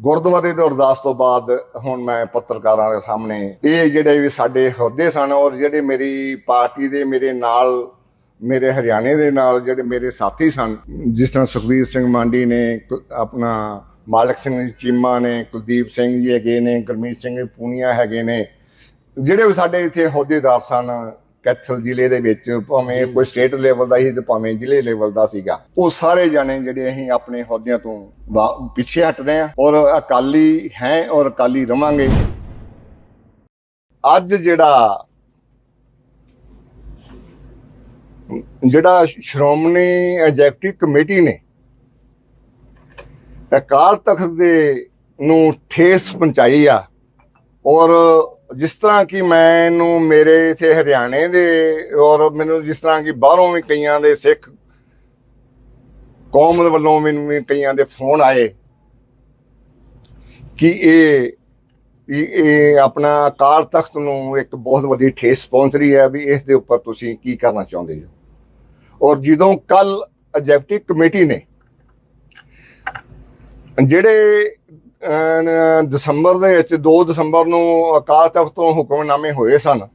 ਗੁਰਦੁਆਰੇ ਦੇ ਅਰਦਾਸ ਤੋਂ ਬਾਅਦ ਹੁਣ ਮੈਂ ਪੱਤਰਕਾਰਾਂ ਦੇ ਸਾਹਮਣੇ ਇਹ ਜਿਹੜੇ ਵੀ ਸਾਡੇ ਅਹੁਦੇ ਸਨ ਔਰ ਜਿਹੜੇ ਮੇਰੀ ਪਾਰਟੀ ਦੇ ਮੇਰੇ ਨਾਲ, ਮੇਰੇ ਹਰਿਆਣੇ ਦੇ ਨਾਲ ਜਿਹੜੇ ਮੇਰੇ ਸਾਥੀ ਸਨ, ਜਿਸ ਤਰ੍ਹਾਂ ਸੁਖਬੀਰ ਸਿੰਘ ਮਾਂਡੀ ਨੇ ਕੁ- ਆਪਣਾ ਮਾਲਕ ਸਿੰਘ ਜੀ ਚੀਮਾ ਨੇ, ਕੁਲਦੀਪ ਸਿੰਘ ਜੀ ਹੈਗੇ ਨੇ, ਗੁਰਮੀਤ ਸਿੰਘ ਪੂਨੀਆ ਹੈਗੇ ਨੇ, ਜਿਹੜੇ ਵੀ ਸਾਡੇ ਇੱਥੇ ਅਹੁਦੇਦਾਰ ਸਨ ਕੈਥਲ ਜ਼ਿਲ੍ਹੇ ਦੇ ਵਿੱਚ ਭਾਵੇਂ ਕੋਈ ਸਟੇਟ ਲੈਵਲ ਦਾ ਸੀ ਤੇ ਭਾਵੇਂ ਜ਼ਿਲ੍ਹੇ ਲੈਵਲ ਦਾ ਸੀਗਾ। ਉਹ ਸਾਰੇ ਜਾਣੇ ਜਿਹੜੇ ਅਸੀਂ ਆਪਣੇ ਅਹੁਦਿਆਂ ਤੋਂ ਪਿੱਛੇ ਹਟ ਰਹੇ ਹਾਂ ਔਰ ਅਕਾਲੀ ਹੈ ਔਰ ਅਕਾਲੀ ਰਵਾਂਗੇ। ਅੱਜ ਜਿਹੜਾ ਜਿਹੜਾ ਸ਼੍ਰੋਮਣੀ ਐਗਜ਼ੈਕਟਿਵ ਕਮੇਟੀ ਨੇ ਅਕਾਲ ਤਖਤ ਦੇ ਨੂੰ ਠੇਸ ਪਹੁੰਚਾਈ ਆ ਔਰ ਜਿਸ ਤਰ੍ਹਾਂ ਕਿ ਮੈਨੂੰ ਮੇਰੇ ਇਥੇ ਹਰਿਆਣੇ ਦੇ ਔਰ ਮੈਨੂੰ ਜਿਸ ਤਰ੍ਹਾਂ ਕਿ ਬਾਹਰੋਂ ਵੀ ਕਈਆਂ ਦੇ ਸਿੱਖ ਕੌਮ ਵੱਲੋਂ ਮੈਨੂੰ ਵੀ ਕਈਆਂ ਦੇ ਫੋਨ ਆਏ ਕਿ ਇਹ ਇਹ- ਇਹ ਆਪਣਾ ਅਕਾਲ ਤਖਤ ਨੂੰ ਇੱਕ ਬਹੁਤ ਵੱਡੀ ਠੇਸ ਪਹੁੰਚ ਰਹੀ ਹੈ ਵੀ ਇਸ ਦੇ ਉੱਪਰ ਤੁਸੀਂ ਕੀ ਕਰਨਾ ਚਾਹੁੰਦੇ ਹੋ। ਔਰ ਜਦੋਂ ਕੱਲ ਐਗਜ਼ੈਕਟਿਵ ਕਮੇਟੀ ਨੇ ਜਿਹੜੇ ਦਸੰਬਰ ਦੇ ਵਿੱਚ 2 ਦਸੰਬਰ ਨੂੰ ਅਕਾਲ ਤਖਤ ਤੋਂ ਹੁਕਮਨਾਮੇ ਹੋਏ ਸਨ।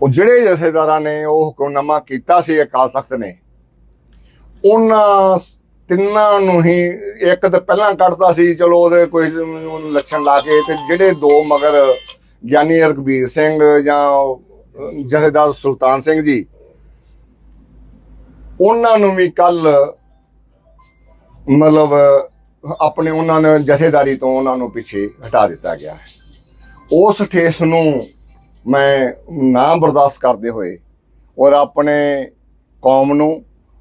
ਉਹ ਜਿਹੜੇ ਜਥੇਦਾਰਾਂ ਨੇ ਉਹ ਹੁਕਮਨਾਮਾ ਕੀਤਾ ਸੀ ਅਕਾਲ ਤਖਤ ਨੇ, ਉਹਨਾਂ ਤਿੰਨਾਂ ਨੂੰ ਹੀ ਇੱਕ ਤਾਂ ਪਹਿਲਾਂ ਕੱਢਦਾ ਸੀ, ਚਲੋ ਉਹਦੇ ਕੋਈ ਲੱਛਣ ਲਾ ਕੇ ਤੇ ਜਿਹੜੇ ਦੋ ਮਗਰ ਗਿਆਨੀ ਰਘਬੀਰ ਸਿੰਘ ਜਾਂ ਜਥੇਦਾਰ ਸੁਲਤਾਨ ਸਿੰਘ ਜੀ, ਉਹਨਾਂ ਨੂੰ ਵੀ ਕੱਲ ਮਤਲਬ ਆਪਣੇ ਉਹਨਾਂ ਨੇ ਜਥੇਦਾਰੀ ਤੋਂ ਉਹਨਾਂ ਨੂੰ ਪਿੱਛੇ ਹਟਾ ਦਿੱਤਾ ਗਿਆ ਹੈ। ਉਸ ਠੇਸ ਨੂੰ ਮੈਂ ਨਾ ਬਰਦਾਸ਼ਤ ਕਰਦੇ ਹੋਏ ਔਰ ਆਪਣੇ ਕੌਮ ਨੂੰ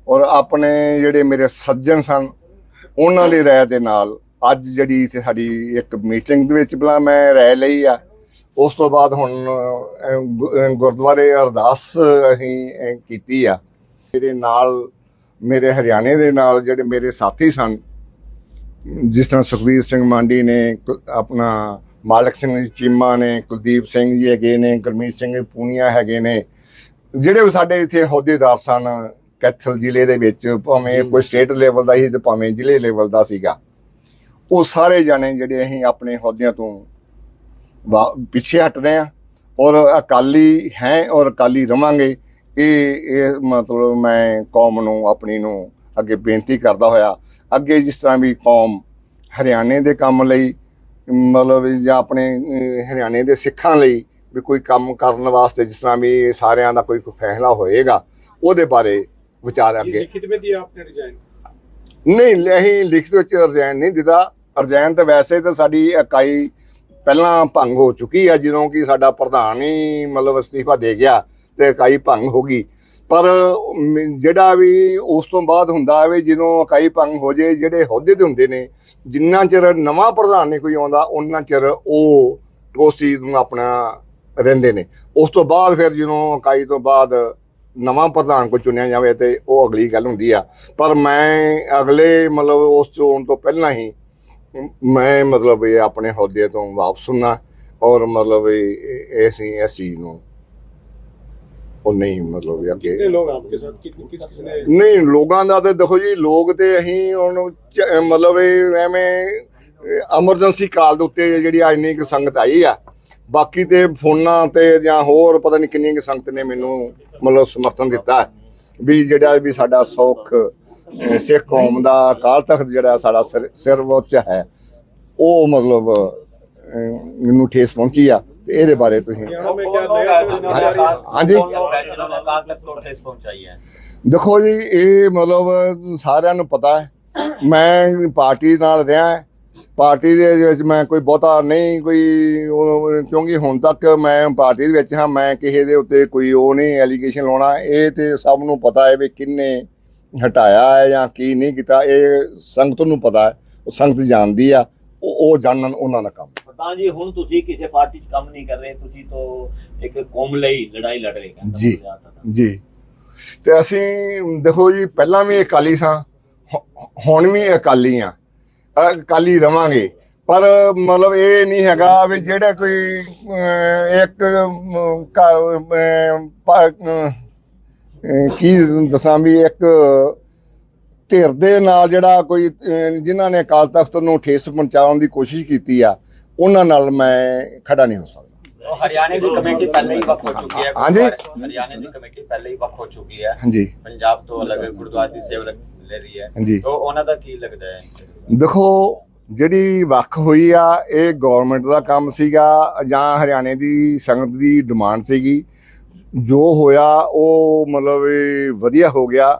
ਔਰ ਆਪਣੇ ਜਿਹੜੇ ਮੇਰੇ ਸੱਜਣ ਸਨ, ਉਹਨਾਂ ਦੀ ਰਾਏ ਦੇ ਨਾਲ ਅੱਜ ਜਿਹੜੀ ਸਾਡੀ ਇੱਕ ਮੀਟਿੰਗ ਦੇ ਵਿੱਚ ਬਲਾ ਮੈਂ ਰਾਏ ਲਈ ਆ, ਉਸ ਤੋਂ ਬਾਅਦ ਹੁਣ ਗੁਰਦੁਆਰੇ ਅਰਦਾਸ ਅਸੀਂ ਕੀਤੀ ਆ। ਮੇਰੇ ਨਾਲ, ਮੇਰੇ ਹਰਿਆਣੇ ਦੇ ਨਾਲ ਜਿਹੜੇ ਮੇਰੇ ਸਾਥੀ ਸਨ ਜਿਸ ਤਰ੍ਹਾਂ ਸੁਖਬੀਰ ਸਿੰਘ ਮਾਂਡੀ ਨੇ ਆਪਣਾ ਮਾਲਕ ਸਿੰਘ ਜੀ ਚੀਮਾ ਨੇ ਕੁਲਦੀਪ ਸਿੰਘ ਜੀ ਹੈਗੇ ਨੇ ਗੁਰਮੀਤ ਸਿੰਘ ਪੂਨੀਆ ਹੈਗੇ ਨੇ ਜਿਹੜੇ ਸਾਡੇ ਇੱਥੇ ਅਹੁਦੇਦਾਰ ਸਨ ਕੈਥਲ ਜ਼ਿਲ੍ਹੇ ਦੇ ਵਿੱਚ ਭਾਵੇਂ ਕੋਈ ਸਟੇਟ ਲੈਵਲ ਦਾ ਸੀ ਤੇ ਭਾਵੇਂ ਜ਼ਿਲ੍ਹੇ ਲੈਵਲ ਦਾ ਸੀਗਾ ਉਹ ਸਾਰੇ ਜਾਣੇ ਜਿਹੜੇ ਅਸੀਂ ਆਪਣੇ ਅਹੁਦਿਆਂ ਤੋਂ ਪਿੱਛੇ ਹਟ ਰਹੇ ਹਾਂ ਔਰ ਅਕਾਲੀ ਹੈ ਔਰ ਅਕਾਲੀ ਰਵਾਂਗੇ ਇਹ ਇਹ ਮਤਲਬ ਮੈਂ ਕੌਮ ਨੂੰ ਆਪਣੀ ਨੂੰ ਅੱਗੇ ਬੇਨਤੀ ਕਰਦਾ ਹੋਇਆ ਅੱਗੇ ਜਿਸ ਤਰ੍ਹਾਂ ਵੀ ਕੌਮ ਹਰਿਆਣੇ ਦੇ ਕੰਮ ਲਈ ਮਤਲਬ ਜਾਂ ਆਪਣੇ ਹਰਿਆਣੇ ਦੇ ਸਿੱਖਾਂ ਲਈ ਵੀ ਕੋਈ ਕੰਮ ਕਰਨ ਵਾਸਤੇ ਜਿਸ ਤਰ੍ਹਾਂ ਵੀ ਸਾਰਿਆਂ ਦਾ ਕੋਈ ਫੈਸਲਾ ਹੋਏਗਾ ਉਹਦੇ ਬਾਰੇ ਵਿਚਾਰ ਅੱਗੇ। ਨਹੀਂ ਨਹੀਂ ਲਿਖਤ ਵਿੱਚ ਰਜੈਨ ਨਹੀਂ ਦਿੱਤਾ। ਰਜੈਨ ਤਾਂ ਵੈਸੇ ਤਾਂ ਸਾਡੀ ਇਕਾਈ ਪਹਿਲਾਂ ਭੰਗ ਹੋ ਚੁੱਕੀ ਆ ਜਦੋਂ ਕਿ ਸਾਡਾ ਪ੍ਰਧਾਨ ਹੀ ਮਤਲਬ ਅਸਤੀਫਾ ਦੇ ਗਿਆ ਤੇ ਇਕਾਈ ਭੰਗ ਹੋ ਗਈ। ਪਰ ਜਿਹੜਾ ਵੀ ਉਸ ਤੋਂ ਬਾਅਦ ਹੁੰਦਾ ਹੈ ਵੀ ਜਦੋਂ ਇਕਾਈ ਭੰਗ ਹੋ ਜੇ, ਜਿਹੜੇ ਅਹੁਦੇ ਤੇ ਹੁੰਦੇ ਨੇ, ਜਿੰਨਾ ਚਿਰ ਨਵਾਂ ਪ੍ਰਧਾਨ ਨਹੀਂ ਕੋਈ ਆਉਂਦਾ ਉਹਨਾਂ ਚਿਰ ਉਹ, ਉਸ ਚੀਜ਼ ਨੂੰ ਆਪਣਾ ਰਹਿੰਦੇ ਨੇ। ਉਸ ਤੋਂ ਬਾਅਦ ਫਿਰ ਜਦੋਂ ਇਕਾਈ ਤੋਂ ਬਾਅਦ ਨਵਾਂ ਪ੍ਰਧਾਨ ਕੋ ਚੁਣਿਆ ਜਾਵੇ ਤੇ ਉਹ ਅਗਲੀ ਗੱਲ ਹੁੰਦੀ ਆ। ਪਰ ਮੈਂ ਅਗਲੇ ਮਤਲਬ ਉਸ ਚੋਣ ਤੋਂ ਪਹਿਲਾਂ ਹੀ ਮੈਂ ਮਤਲਬ ਇਹ ਆਪਣੇ ਅਹੁਦੇ ਤੋਂ ਵਾਪਸ ਹੁੰਨਾ ਔਰ ਮਤਲਬ ਇਹ ਅਸੀਂ ਇਸ ਚੀਜ਼ ਨੂੰ ਉਹ ਨਹੀਂ ਮਤਲਬ ਅੱਗੇ। ਕਿੰਨੇ ਲੋਕ ਆਪਕੇ ਸਾਥ ਕਿਸ ਕਿਸ ਨੇ ਨਹੀਂ ਲੋਕਾਂ ਦਾ ਤੇ ਦੇਖੋ ਜੀ ਲੋਕ ਤੇ ਅਸੀਂ ਹੁਣ ਮਤਲਬ ਐਵੇਂ ਐਮਰਜੈਂਸੀ ਕਾਲ ਦੇ ਉੱਤੇ ਜਿਹੜੀ ਆ ਇੰਨੀ ਕੁ ਸੰਗਤ ਆਈ ਆ। ਬਾਕੀ ਤੇ ਫੋਨਾਂ ਤੇ ਜਾਂ ਹੋਰ ਪਤਾ ਨਹੀਂ ਕਿੰਨੀ ਕੁ ਸੰਗਤ ਨੇ ਮੈਨੂੰ ਮਤਲਬ ਸਮਰਥਨ ਦਿੱਤਾ। ਵੀ ਜਿਹੜਾ ਵੀ ਸਾਡਾ ਸੌਖ ਸਿੱਖ ਕੌਮ ਦਾ ਅਕਾਲ ਤਖਤ ਜਿਹੜਾ ਸਾਡਾ ਸਿਰ- ਸਿਰ ਹੈ ਉਹ ਮਤਲਬ ਮੈਨੂੰ ਠੇਸ ਪਹੁੰਚੀ ਆ। ਇਹਦੇ ਬਾਰੇ ਤੁਸੀਂ। ਹਾਂਜੀ। ਦੇਖੋ ਜੀ ਇਹ ਮਤਲਬ ਸਾਰਿਆਂ ਨੂੰ ਪਤਾ ਹੈ। ਮੈਂ ਪਾਰਟੀ ਨਾਲ ਰਿਹਾ ਪਾਰਟੀ ਦੇ ਵਿੱਚ ਮੈਂ ਕੋਈ ਬਹੁਤਾ ਨਹੀਂ ਕੋਈ ਕਿਉਂਕਿ ਹੁਣ ਤੱਕ ਮੈਂ ਪਾਰਟੀ ਦੇ ਵਿੱਚ ਹਾਂ ਮੈਂ ਕਿਸੇ ਦੇ ਉੱਤੇ ਕੋਈ ਉਹ ਨਹੀਂ ਐਲੀਗੇਸ਼ਨ ਲਾਉਣਾ। ਇਹ ਤੇ ਸਭ ਨੂੰ ਪਤਾ ਹੈ ਵੀ ਕਿੰਨੇ ਹਟਾਇਆ ਹੈ ਜਾਂ ਕੀ ਨਹੀਂ ਕੀਤਾ। ਇਹ ਸੰਗਤ ਨੂੰ ਪਤਾ ਹੈ। ਉਹ ਸੰਗਤ ਜਾਣਦੀ ਆ। ਉਹ ਜਾਣਨ ਉਹਨਾਂ ਦਾ ਕੰਮ ਤਾਂ ਜੀ ਹੁਣ ਤੁਸੀਂ ਕਿਸੇ ਪਾਰਟੀ 'ਚ ਕੰਮ ਨਹੀਂ ਕਰ ਰਹੇ ਤੁਸੀਂ ਤਾਂ ਇੱਕ ਕੌਮ ਲਈ ਲੜਾਈ ਲੜ ਰਹੇ ਕਹਿੰਦਾ ਜੀ। ਜੀ। ਤੇ ਅਸੀਂ ਦੇਖੋ ਜੀ ਪਹਿਲਾਂ ਵੀ ਅਕਾਲੀ ਸਾਂ ਹੁਣ ਵੀ ਅਕਾਲੀ ਆ। ਅਕਾਲੀ ਰਵਾਂਗੇ। ਪਰ ਮਤਲਬ ਇਹ ਨਹੀਂ ਹੈਗਾ ਵੀ ਜਿਹੜਾ ਕੋਈ ਇੱਕ ਕੀ ਦੱਸਾਂ ਵੀ ਇੱਕ ਧਿਰ ਦੇ ਨਾਲ ਜਿਹੜਾ ਕੋਈ ਜਿਨ੍ਹਾਂ ਨੇ ਅਕਾਲ ਤਖਤ ਨੂੰ ਠੇਸ ਪਹੁੰਚਾਉਣ ਦੀ ਕੋਸ਼ਿਸ਼ ਕੀਤੀ ਆ ਉਹਨਾਂ ਨਾਲ ਮੈਂ ਖੜਾ ਨਹੀਂ ਹੋ ਸਕਦਾ। ਹਰਿਆਣੇ ਦੀ ਕਮੇਟੀ ਪਹਿਲਾਂ ਹੀ ਵੱਖ ਹੋ ਚੁੱਕੀ ਹੈ ਹਾਂਜੀ। ਹਰਿਆਣੇ ਦੀ ਕਮੇਟੀ ਪਹਿਲਾਂ ਹੀ ਵੱਖ ਹੋ ਚੁੱਕੀ ਹੈ। ਹਾਂਜੀ। ਪੰਜਾਬ ਤੋਂ ਅਲੱਗ ਗੁਰਦੁਆਰੇ ਦੀ ਸੇਵਾ ਲੈ ਰਹੀ ਹੈ। ਹਾਂਜੀ। ਤਾਂ ਉਹਨਾਂ ਦਾ ਕੀ ਲੱਗਦਾ ਹੈ? ਦੇਖੋ ਜਿਹੜੀ ਵੱਖ ਹੋਈ ਆ ਇਹ ਗਵਰਨਮੈਂਟ ਦਾ ਕੰਮ ਸੀਗਾ ਜਾਂ ਹਰਿਆਣੇ ਦੀ ਸੰਗਤ ਦੀ ਡਿਮਾਂਡ ਸੀਗੀ। ਜੋ ਹੋਇਆ ਉਹ ਮਤਲਬ ਵਧੀਆ ਹੋ ਗਿਆ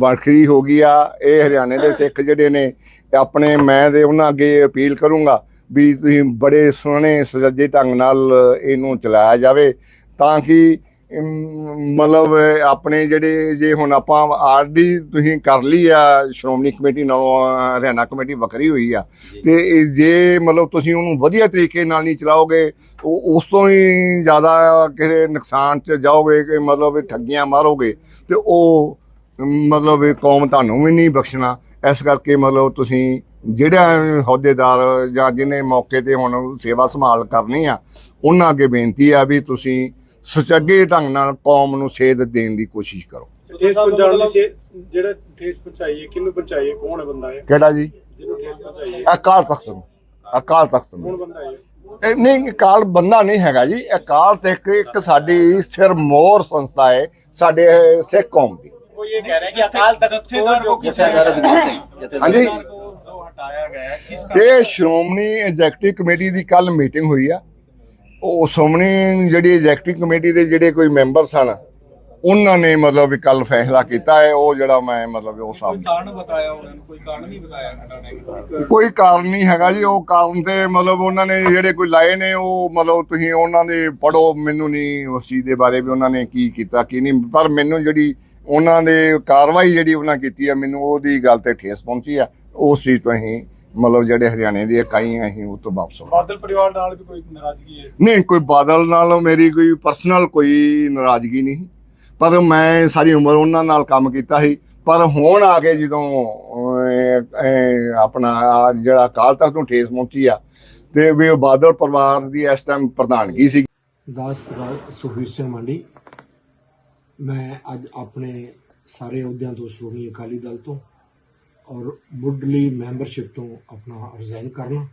ਵੱਖਰੀ ਹੋ ਗਈ ਆ। ਇਹ ਹਰਿਆਣੇ ਦੇ ਸਿੱਖ ਜਿਹੜੇ ਨੇ ਆਪਣੇ ਮੈਂ ਤੇ ਉਹਨਾਂ ਅੱਗੇ ਅਪੀਲ ਕਰੂੰਗਾ ਵੀ ਤੁਸੀਂ ਬੜੇ ਸੋਹਣੇ ਸੁਚੱਜੇ ਢੰਗ ਨਾਲ ਇਹਨੂੰ ਚਲਾਇਆ ਜਾਵੇ ਤਾਂ ਕਿ ਮਤਲਬ ਆਪਣੇ ਜਿਹੜੇ ਜੇ ਹੁਣ ਆਪਾਂ ਆਰਡੀ ਤੁਸੀਂ ਕਰ ਲਈ ਆ ਸ਼੍ਰੋਮਣੀ ਕਮੇਟੀ ਨਾਲੋਂ ਹਰਿਆਣਾ ਕਮੇਟੀ ਵੱਖਰੀ ਹੋਈ ਆ ਤੇ ਜੇ ਮਤਲਬ ਤੁਸੀਂ ਉਹਨੂੰ ਵਧੀਆ ਤਰੀਕੇ ਨਾਲ ਨਹੀਂ ਚਲਾਓਗੇ ਉਹ ਉਸ ਤੋਂ ਹੀ ਜ਼ਿਆਦਾ ਕਿਸੇ ਨੁਕਸਾਨ 'ਚ ਜਾਓਗੇ ਕਿ ਮਤਲਬ ਠੱਗੀਆਂ ਮਾਰੋਗੇ ਤੇ ਉਹ ਮਤਲਬ ਇਹ ਕੌਮ ਤੁਹਾਨੂੰ ਵੀ ਨਹੀਂ ਬਖਸ਼ਣਾ ਇਸ ਕਰਕੇ ਮਤਲਬ ਤੁਸੀਂ ਜਿਹੜਾ ਅਹੁਦੇਦਾਰ ਜਾਂ ਜਿਹਨੇ ਮੌਕੇ ਤੇ ਹੁਣ ਸੇਵਾ ਸੰਭਾਲ ਕਰਨੀ ਆ ਉਹਨਾਂ ਅੱਗੇ ਬੇਨਤੀ ਆ ਵੀ ਤੁਸੀਂ ਸੁਚੱਗੇ ਢੰਗ ਨਾਲ ਕੌਮ ਨੂੰ ਸੇਧ ਦੇਣ ਦੀ ਕੋਸ਼ਿਸ਼ ਕਰੋ। ਠੇਸ ਪਹੁੰਚਾਉਣ ਦੀ ਸੇ- ਜਿਹੜਾ ਠੇਸ ਪਹੁੰਚਾਈ ਹੈ ਕਿਹਨੂੰ ਪਹੁੰਚਾਈ ਹੈ ਕੌਣ ਹੈ ਬੰਦਾ ਹੈ ਕਿਹੜਾ ਜੀ? ਜਿਹਨੂੰ ਠੇਸ ਅਕਾਲ ਤਖਤ ਨੂੰ। ਅਕਾਲ ਤਖਤ ਕੌਣ ਨੂੰ ਬੰਦਾ ਹੈ ਇਹ ਨਹੀਂ ਅਕਾਲ ਬੰਦਾ ਨਹੀਂ ਹੈਗਾ ਜੀ। ਅਕਾਲ ਤਖਤ ਇੱਕ ਸਾਡੀ ਸਿਰ ਮੋਰ ਸੰਸਥਾ ਹੈ ਸਾਡੇ ਸਿੱਖ ਕੌਮ ਦੀ। ਕੋਈ ਇਹ ਕਹਿ ਰਿਹਾ ਕਿ ਅਕਾਲ ਤਖਤ ਕੋ ਜਥੇਦਾਰ ਰਘਬੀਰ ਸਿੰਘ ਹਾਂਜੀ। ਹਟਾਇਆ ਗਿਆ ਹੈ। ਕਿਸ ਤੇ ਸ਼੍ਰੋਮਣੀ ਐਗਜ਼ੈਕਟਿਵ ਕਮੇਟੀ ਦੀ ਕੱਲ ਮੀਟਿੰਗ ਹੋਈ ਆ। ਉਹ ਸ਼੍ਰੋਮਣੀ ਜਿਹੜੀ ਐਗਜ਼ੈਕਟਿਵ ਕਮੇਟੀ ਦੇ ਜਿਹੜੇ ਕੋਈ ਮੈਂਬਰ ਸਨ ਉਹਨਾਂ ਨੇ ਮਤਲਬ ਵੀ ਕੱਲ ਫੈਸਲਾ ਕੀਤਾ ਹੈ। ਉਹ ਜਿਹੜਾ ਮੈਂ ਮਤਲਬ ਉਹ ਸਾਹਿਬ ਕਾਰਨ ਬਤਾਇਆ ਉਹਨਾਂ ਨੂੰ? ਕੋਈ ਕਾਰਨ ਨਹੀਂ ਬਤਾਇਆ ਹਟਾਣੇ ਦਾ ਕੋਈ ਕਾਰਨ ਨਹੀਂ ਹੈਗਾ ਜੀ। ਉਹ ਕਾਰਨ ਤੇ ਮਤਲਬ ਉਹਨਾਂ ਨੇ ਜਿਹੜੇ ਕੋਈ ਲਾਏ ਨੇ ਉਹ ਮਤਲਬ ਤੁਸੀਂ ਉਹਨਾਂ ਦੇ ਪੜੋ ਮੈਨੂੰ ਨਹੀਂ ਉਸ ਚੀਜ਼ ਦੇ ਬਾਰੇ ਵੀ ਉਹਨਾਂ ਨੇ ਕੀ ਕੀਤਾ ਕੀ ਨਹੀਂ। ਪਰ ਮੈਨੂੰ ਜਿਹੜੀ ਉਹਨਾਂ ਦੇ ਕਾਰਵਾਈ ਜਿਹੜੀ ਉਹਨਾਂ ਕੀਤੀ ਆ ਮੈਨੂੰ ਉਹਦੀ ਗੱਲ ਤੇ ਠੇਸ ਪਹੁੰਚੀ ਆ। ਉਸ ਚੀਜ਼ ਤੋਂ ਅਸੀਂ ਮਤਲਬ ਜਿਹੜੇ ਹਰਿਆਣੇ ਦੀ ਇਕਾਈ ਅਸੀਂ ਉਹ ਤੋਂ ਵਾਪਸ ਹੋ ਗਏ। ਬਾਦਲ ਪਰਿਵਾਰ ਨਾਲ ਵੀ ਕੋਈ ਨਾਰਾਜ਼ਗੀ ਹੈ? ਨਹੀਂ ਕੋਈ ਬਾਦਲ ਨਾਲ ਮੇਰੀ ਕੋਈ ਪਰਸਨਲ ਕੋਈ ਨਾਰਾਜ਼ਗੀ ਨਹੀਂ। ਪਰ ਮੈਂ ਸਾਰੀ ਉਮਰ ਉਹਨਾਂ ਨਾਲ ਕੰਮ ਕੀਤਾ ਸੀ। ਪਰ ਹੁਣ ਆ ਕੇ ਜਦੋਂ ਆਪਣਾ ਜਿਹੜਾ ਅਕਾਲ ਤਖਤ ਨੂੰ ਠੇਸ ਪਹੁੰਚੀ ਆ ਤੇ ਵੀ ਉਹ ਬਾਦਲ ਪਰਿਵਾਰ ਦੀ ਇਸ ਟਾਈਮ ਪ੍ਰਧਾਨਗੀ ਸੀ। ਦਾਸ ਰਾਜ ਸੁਖਬੀਰ ਸਿੰਘ ਮੰਡੀ ਮੈਂ ਅੱਜ ਆਪਣੇ ਸਾਰੇ ਅਹੁਦਿਆਂ ਤੋਂ ਸ਼੍ਰੋਮਣੀ ਅਕਾਲੀ ਦਲ ਤੋਂ ਔਰ ਮੁੱਢਲੀ ਮੈਂਬਰਸ਼ਿਪ ਤੋਂ ਆਪਣਾ ਰਿਜ਼ਾਈਨ ਕਰਨਾ,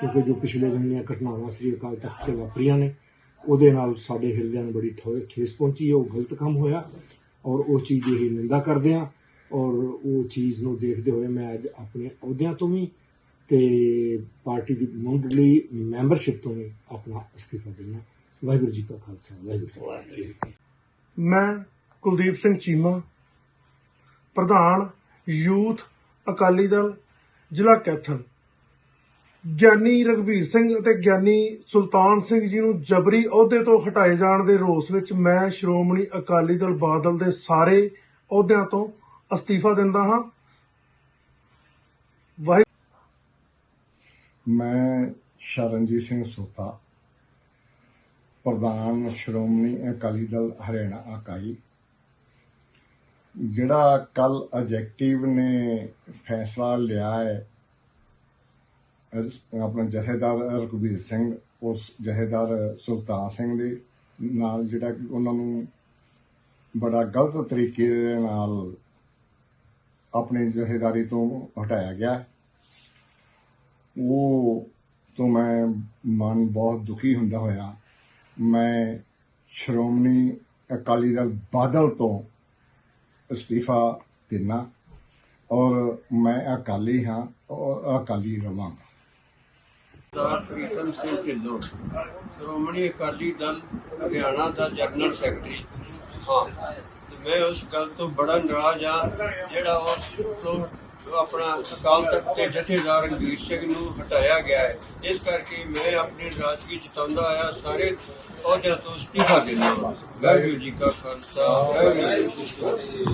ਕਿਉਂਕਿ ਜੋ ਪਿਛਲੇ ਦਿਨ ਦੀਆਂ ਘਟਨਾਵਾਂ ਸ੍ਰੀ ਅਕਾਲ ਤਖਤ ਤੇ ਵਾਪਰੀਆਂ ਨੇ, ਉਹਦੇ ਨਾਲ ਸਾਡੇ ਹਿਰਦਿਆਂ ਨੂੰ ਬੜੀ ਠੋ- ਠੇਸ ਪਹੁੰਚੀ ਹੈ, ਉਹ ਗਲਤ ਕੰਮ ਹੋਇਆ ਔਰ ਉਸ ਚੀਜ਼ ਦੀ ਹੀ ਨਿੰਦਾ ਕਰਦੇ ਹਾਂ ਔਰ ਉਹ ਚੀਜ਼ ਨੂੰ ਦੇਖਦੇ ਹੋਏ ਮੈਂ ਅੱਜ ਆਪਣੇ ਅਹੁਦਿਆਂ ਤੋਂ ਵੀ ਤੇ ਪਾਰਟੀ ਦੀ ਮੁੱਢਲੀ ਮੈਂਬਰਸ਼ਿਪ ਤੋਂ ਵੀ ਆਪਣਾ ਅਸਤੀਫਾ ਦੇਣਾ ਵਾਹਿਗੁਰੂ ਜੀ ਕਾ ਖਾਲਸਾ, ਵਾਹਿਗੁਰੂ ਜੀ ਮੈਂ ਕੁਲਦੀਪ ਸਿੰਘ ਚੀਮਾ, ਪ੍ਰਧਾਨ ਯੂਥ ਅਕਾਲੀ ਦਲ, ਜ਼ਿਲ੍ਹਾ ਕੈਥਲ। ਗਿਆਨੀ ਰਘਬੀਰ ਸਿੰਘ ਅਤੇ ਗਿਆਨੀ ਸੁਲਤਾਨ ਸਿੰਘ ਜੀ ਨੂੰ ਜਬਰੀ ਅਹੁਦੇ ਤੋਂ ਹਟਾਏ ਜਾਣ ਦੇ ਰੋਸ ਵਿੱਚ ਮੈਂ ਸ਼੍ਰੋਮਣੀ ਅਕਾਲੀ ਦਲ ਬਾਦਲ ਦੇ ਸਾਰੇ ਅਹੁਦਿਆਂ ਤੋਂ ਅਸਤੀਫਾ ਦਿੰਦਾ ਹਾਂ। ਵਾਹਿ ਮੈਂ ਸ਼ਰਨਜੀਤ ਸਿੰਘ ਸੋਤਾ, ਪ੍ਰਧਾਨ ਸ਼੍ਰੋਮਣੀ ਅਕਾਲੀ ਦਲ ਹਰਿਆਣਾ ਇਕਾਈ। ਜਿਹੜਾ ਕੱਲ ਐਗਜੈਕਟਿਵ ਨੇ ਫੈਸਲਾ ਲਿਆ ਹੈ ਅਸ- ਆਪਣਾ ਜਥੇਦਾਰ ਰਘਬੀਰ ਸਿੰਘ, ਉਸ ਜਥੇਦਾਰ ਸੁਲਤਾਨ ਸਿੰਘ ਦੇ ਨਾਲ ਜਿਹੜਾ ਕਿ ਉਹਨਾਂ ਨੂੰ ਬੜਾ ਗਲਤ ਤਰੀਕੇ ਨਾਲ ਆਪਣੀ ਜਥੇਦਾਰੀ ਤੋਂ ਹਟਾਇਆ ਗਿਆ। ਉਹ ਤੋਂ ਮੈਂ ਮਨ ਬਹੁਤ ਦੁਖੀ ਹੁੰਦਾ ਹੋਇਆ। ਮੈਂ ਸ਼੍ਰੋਮਣੀ ਅਕਾਲੀ ਦਲ ਬਾਦਲ ਤੋਂ ਅਸਤੀਫਾ ਦਿੰਨਾ। ਔਰ ਮੈਂ ਅਕਾਲੀ ਹਾਂ, ਔਰ ਅਕਾਲੀ ਰਵਾਂਗਾ ਸਰਦਾਰ ਪ੍ਰੀਤਮ ਸਿੰਘ ਢਿੱਲੋਂ, ਸ਼੍ਰੋਮਣੀ ਅਕਾਲੀ ਦਲ ਹਰਿਆਣਾ ਦਾ ਜਨਰਲ ਸੈਕਟਰੀ। ਹਾਂ ਮੈਂ ਉਸ ਗੱਲ ਤੋਂ ਬੜਾ ਨਾਰਾਜ਼ ਆ ਜਿਹੜਾ ਉਸ ਤੋਂ ਆਪਣਾ ਅਕਾਲ ਤਖਤ ਦੇ ਜਥੇਦਾਰ ਰਣਵੀਰ ਸਿੰਘ ਨੂੰ ਹਟਾਇਆ ਗਿਆ ਹੈ। ਇਸ ਕਰਕੇ ਮੈਂ ਆਪਣੀ ਨਾਰਾਜ਼ਗੀ ਜਤਾਉਂਦਾ ਆਇਆ, ਸਾਰੇ ਅਹੁਦਿਆਂ ਤੋਂ ਅਸਤੀਫਾ ਦਿੰਦਾ ਵਾਹਿਗੁਰੂ ਜੀ ਕਾ ਖਾਲਸਾ, ਵਾਹਿਗੁਰੂ ਜੀ ਕੀ ਫਤਿਹ।